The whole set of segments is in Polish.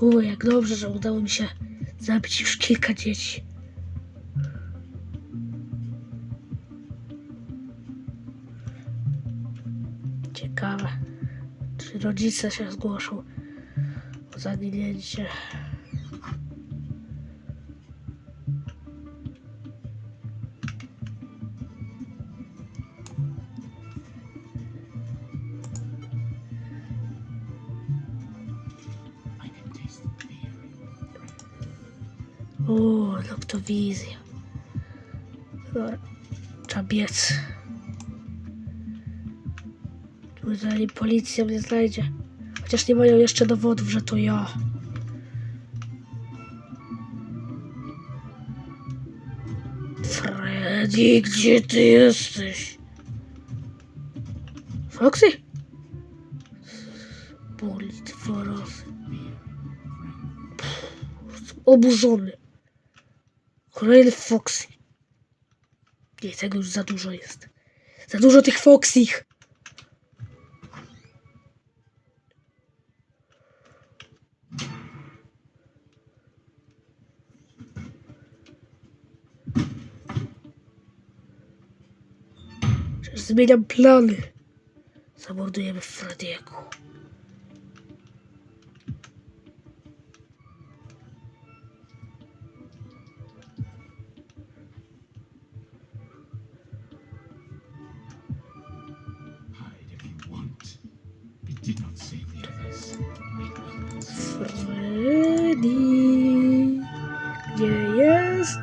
O, jak dobrze, że udało mi się zabić już kilka dzieci. Ciekawe, czy rodzice się zgłoszą o zaginięcie. O, noktowizja. Dobra, trzeba biec. Tutaj policja mnie znajdzie. Chociaż nie mają jeszcze dowodów, że to ja. Freddy, gdzie ty jesteś? Foxy? Boli. Jestem oburzony. Kolejny Foxy. Nie, tego już za dużo jest. Za dużo tych Foxych. Zmieniam plany. Zamordujemy Frediego.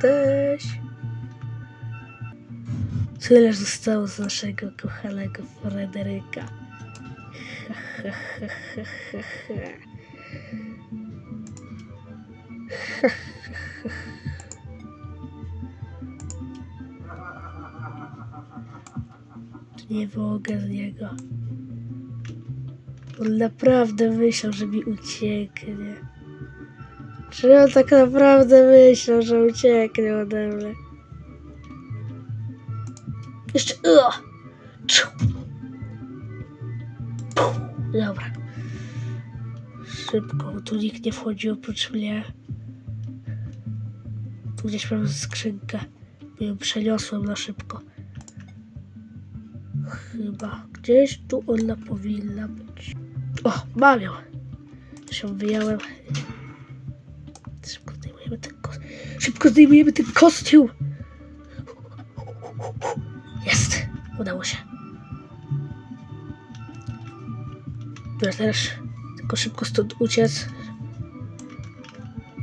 Jesteś? Tyle zostało z naszego kochanego Fryderyka. Nie mogę z niego. On naprawdę myślał, że mi ucieknie. Czy on tak naprawdę myślał, że ucieknie ode mnie? Jeszcze... Dobra. Szybko, tu nikt nie wchodzi oprócz mnie. Tu gdzieś mam skrzynkę. ją przeniosłem na szybko. Chyba gdzieś tu ona powinna być. O, mam ją. Ją wyjąłem. Szybko zdejmujemy ten kostium. Jest. Udało się. Dobra, teraz tylko szybko stąd uciec.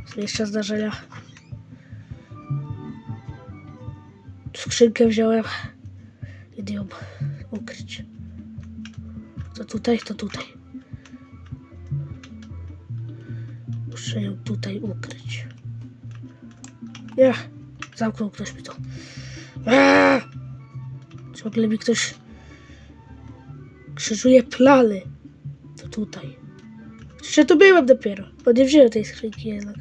Z miejsca zdarzenia. Skrzynkę wziąłem. Idę ją ukryć. To tutaj, to tutaj. Muszę ją tutaj ukryć. Nie, zamknął ktoś mi to. Eee! Ciągle mi ktoś krzyżuje plany. To tutaj. Jeszcze tu byłem dopiero, bo nie wziąłem tej skrzynki jednak.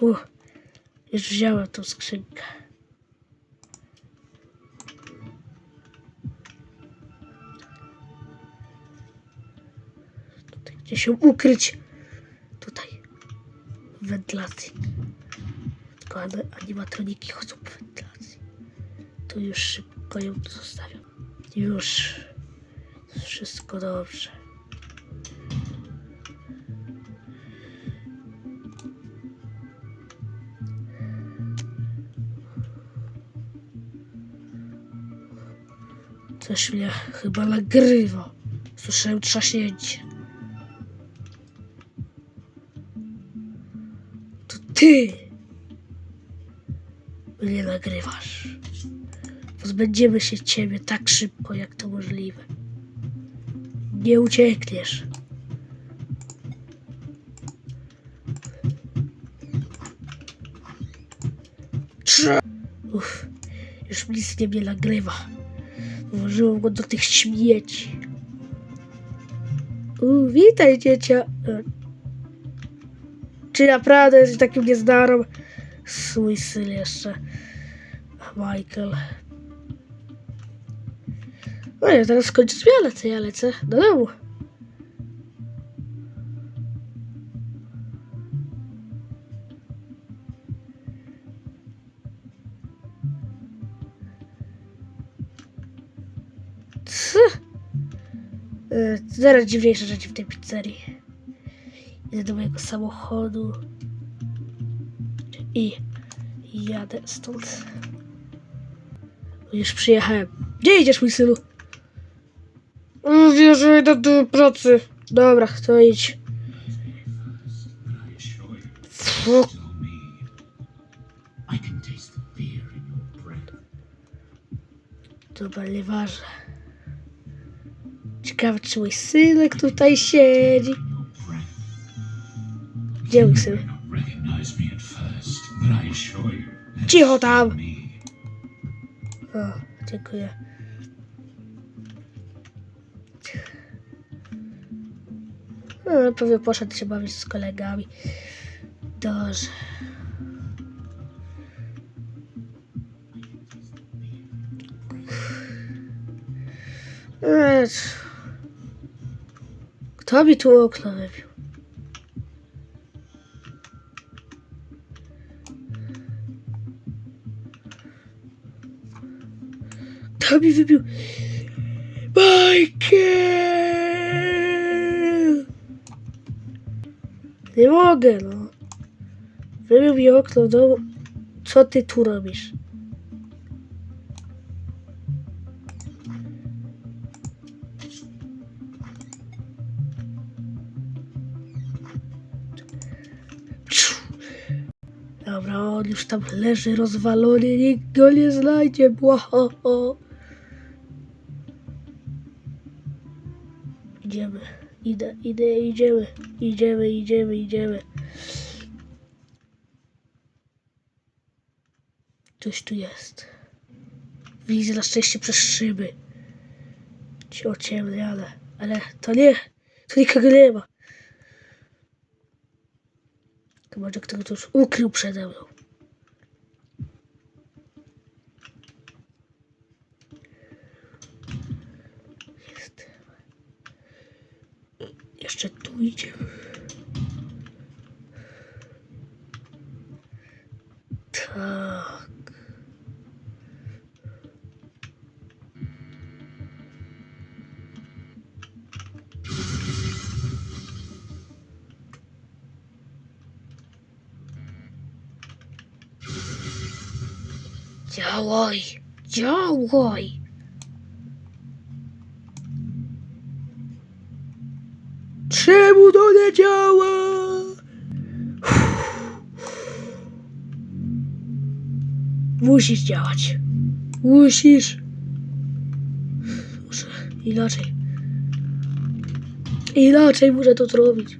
Uch, już wziąłem tą skrzynkę. Tutaj, gdzie się ukryć? Wentylacji. Tylko ani- animatroniki chodzą w wentylacji. Tu już szybko ją zostawiam. Już. Wszystko dobrze. Coś mnie chyba nagrywa. Słyszałem trzaśnięcie. Ty mnie nagrywasz. Pozbędziemy się ciebie tak szybko, jak to możliwe. Nie uciekniesz. Uff, już nic nie mnie nagrywa. Włożyłem go do tych śmieci. U, witaj, dziecia. Czy naprawdę jesteś takim nieznaną? Swój syn jeszcze. Michael. No ja teraz skończę zmianę, to ja lecę do domu. E, zaraz dziwniejsze rzeczy w tej pizzerii. Idę do mojego samochodu. I jadę stąd. Już przyjechałem. Gdzie idziesz, mój synu? Wiesz, że idę do pracy. Dobra, to idź. But I assure you, Fu, still me. I can taste the fear in your breath. Dobra, nieważne. Ciekawe, czy mój synek tutaj siedzi. You, that Cicho tam! O, dziękuję. No, pewnie poszedł się bawić z kolegami. Dobrze. Kto mi tu okno wybił? Kto mi wybił? Michael! Nie mogę, no. Wybił mi okno w domu. Co ty tu robisz? Dobra, on już tam leży rozwalony, nikt go nie znajdzie. Błaho. Idziemy. Idę, idę, idziemy. Idziemy, idziemy, idziemy. Coś tu jest. Widzę na szczęście przez szyby. Cię ale... Ale to nie. To nikogo nie ma. Chyba, że ktoś ukrył przede mną. Jeszcze tu idziemy. Tak. Działaj! Działaj! To nie działa? Musisz działać. Musisz. Muszę inaczej. Inaczej muszę to zrobić.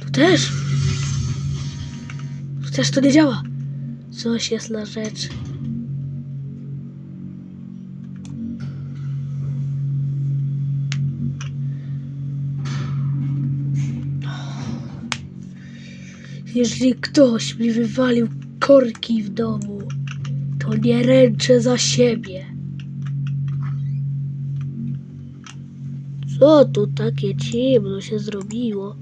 Tu też. Tu też to nie działa. Coś jest na rzecz. Jeżeli ktoś mi wywalił korki w domu, to nie ręczę za siebie. Co tu takie ciemno się zrobiło?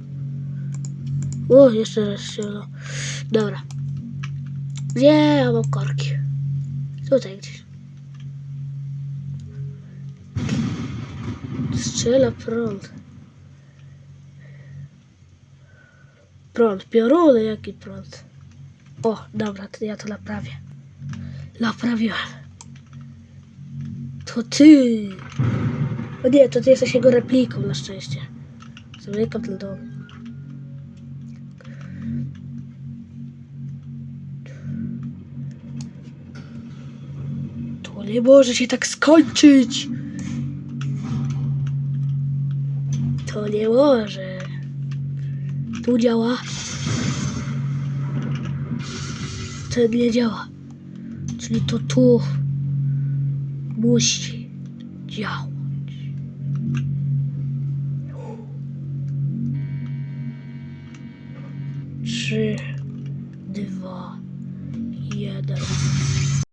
O, jeszcze raz się no. Dobra. Gdzie ja mam korki? Tutaj gdzieś. Strzela prąd. Prąd, pioruny, jaki prąd. O, dobra, to ja to naprawię. Naprawiłem. To ty. O nie, to ty jesteś jego repliką na szczęście. Zamykam ten dom. To nie może się tak skończyć. To nie może. Tu działa. To nie działa. Czyli to tu musi działać. Trzy.